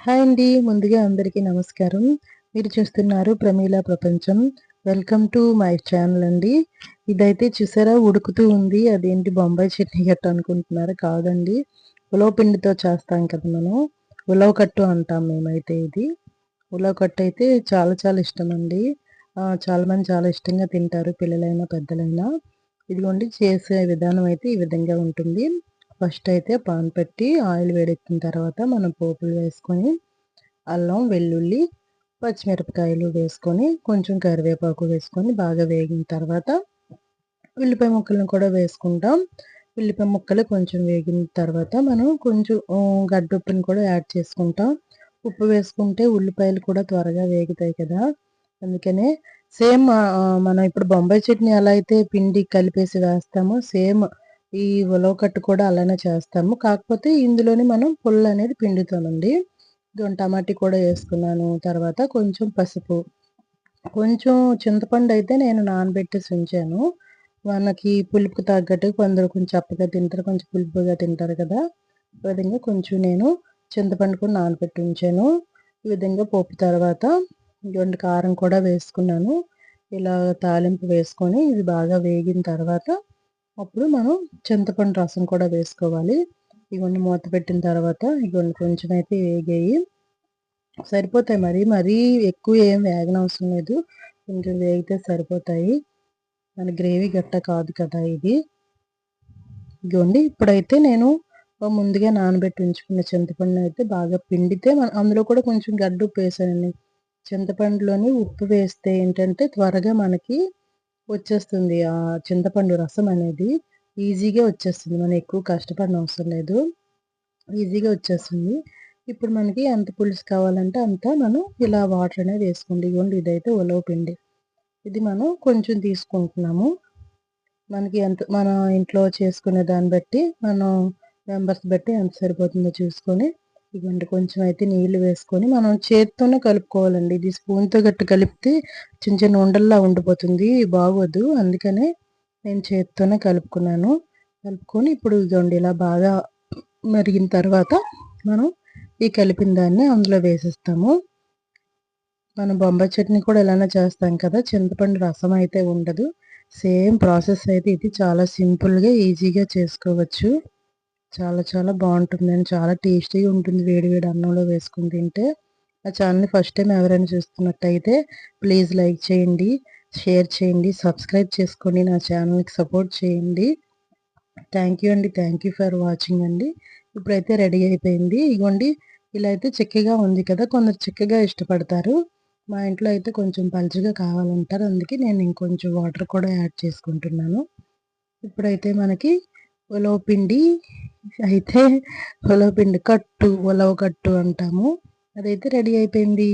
Hi అండి. ముందుగా అందరికీ నమస్కారం. మీరు చూస్తున్నారు ప్రమీల ప్రపంచం. వెల్కమ్ టు మై ఛానల్ అండి. ఇదైతే చూసారా ఉడుకుతూ ఉంది. అదేంటి బొంబాయి చట్నీ గట్ట అనుకుంటున్నారు? కాదండి. ఉలవ పిండితో చేస్తాం కదా మనం. ఉలవ కట్టు అంటాం మేమైతే ఇది. ఉలవ కట్టు అయితే చాలా చాలా ఇష్టం అండి. చాలామంది చాలా ఇష్టంగా తింటారు పిల్లలైనా పెద్దలైనా. ఇదిగోండి చేసే విధానం అయితే ఈ విధంగా ఉంటుంది. ఫస్ట్ అయితే పాన్ పెట్టి ఆయిల్ వేడెక్కిన తర్వాత మనం పోపులు వేసుకొని అల్లం వెల్లుల్లి పచ్చిమిరపకాయలు వేసుకొని కొంచెం కరివేపాకు వేసుకొని బాగా వేగిన తర్వాత ఉల్లిపాయ ముక్కలను కూడా వేసుకుంటాం. ఉల్లిపాయ ముక్కలు కొంచెం వేగిన తర్వాత మనం కొంచెం గడ్డుప్పుని కూడా యాడ్ చేసుకుంటాం. ఉప్పు వేసుకుంటే ఉల్లిపాయలు కూడా త్వరగా వేగుతాయి కదా. అందుకనే సేమ్ మనం ఇప్పుడు బొంబాయి చట్నీ ఎలా అయితే పిండి కలిపేసి వేస్తామో సేమ్ ఈ ఉలవకట్టు కూడా అలానే చేస్తాము. కాకపోతే ఇందులోనే మనం పుల్ల అనేది పిండుతామండి. టమాటీ కూడా వేసుకున్నాను. తర్వాత కొంచెం పసుపు. కొంచెం చింతపండు అయితే నేను నానబెట్టేసి ఉంచాను. మనకి పులుపుకి తగ్గట్టు కొందరు కొంచెం చప్పగా తింటారు కొంచెం పులుపుగా తింటారు కదా. ఈ విధంగా కొంచెం నేను చింతపండు కూడా నానబెట్టి ఉంచాను. ఈ విధంగా పోపు తర్వాత ఇటువంటి కారం కూడా వేసుకున్నాను. ఇలా తాలింపు వేసుకొని ఇది బాగా వేగిన తర్వాత అప్పుడు మనం చింతపండు రసం కూడా వేసుకోవాలి. ఇవన్నీ మూత పెట్టిన తర్వాత ఇవన్నీ కొంచెం అయితే వేగాయి. సరిపోతాయి మరి. మరీ ఎక్కువ ఏం వేగనవసరం లేదు. కొంచెం వేగితే సరిపోతాయి. మన గ్రేవీ గట్ట కాదు కదా ఇది. ఇదిగోండి ఇప్పుడైతే నేను ముందుగా నానబెట్టి ఉంచుకున్న చింతపండు అయితే బాగా పిండితే అందులో కూడా కొంచెం గడ్డు ఉప్పు వేసానండి. చింతపండులోని ఉప్పు వేస్తే ఏంటంటే త్వరగా మనకి వచ్చేస్తుంది. ఆ చింతపండు రసం అనేది ఈజీగా వచ్చేస్తుంది. మనం ఎక్కువ కష్టపడిన అవసరం లేదు. ఈజీగా వచ్చేస్తుంది. ఇప్పుడు మనకి ఎంత పులుసు కావాలంటే అంత మనం ఇలా వాటర్ అనేది వేసుకోండి. ఇవ్వండి ఇదైతే ఉలవ పిండి. ఇది మనం కొంచెం తీసుకుంటున్నాము. మనకి ఎంత మన ఇంట్లో చేసుకునే దాన్ని బట్టి మనం మెంబర్స్ బట్టి ఎంత సరిపోతుందో చూసుకొని ఇవ్వండి కొంచెం అయితే నీళ్ళు వేసుకొని మనం చేత్తోనే కలుపుకోవాలండి. ఇది స్పూన్తో గట్టి కలిపితే చిన్న చిన్న ఉండల్లా ఉండిపోతుంది బాగోదు. అందుకనే నేను చేతితోనే కలుపుకున్నాను. కలుపుకొని ఇప్పుడు ఇదండి ఇలా బాగా మరిగిన తర్వాత మనం ఈ కలిపిన దాన్ని అందులో వేసేస్తాము. మనం బొంబాయి చట్నీ కూడా ఇలానే చేస్తాం కదా చింతపండు రసం అయితే ఉండదు. సేమ్ ప్రాసెస్ అయితే ఇది చాలా సింపుల్గా ఈజీగా చేసుకోవచ్చు. చాలా చాలా బాగుంటుంది. అండ్ చాలా టేస్టీగా ఉంటుంది వేడి వేడి అన్నంలో వేసుకుని తింటే. ఆ ఛానల్ని ఫస్ట్ టైం ఎవరైనా చూస్తున్నట్టయితే ప్లీజ్ లైక్ చేయండి షేర్ చేయండి సబ్స్క్రైబ్ చేసుకోండి నా ఛానల్కి సపోర్ట్ చేయండి. థ్యాంక్ యూ అండి. థ్యాంక్ యూ ఫర్ వాచింగ్ అండి. ఇప్పుడైతే రెడీ అయిపోయింది. ఇగోండి ఇలా అయితే చిక్కగా ఉంది కదా కొందరు చిక్కగా ఇష్టపడతారు. మా ఇంట్లో అయితే కొంచెం పలుచగా కావాలంటారు. అందుకే నేను ఇంకొంచెం వాటర్ కూడా యాడ్ చేసుకుంటున్నాను. ఇప్పుడైతే మనకి పిండి అయితే ఉలవ పిండి కట్టు ఉలవ కట్టు అంటాము. అదైతే రెడీ అయిపోయింది.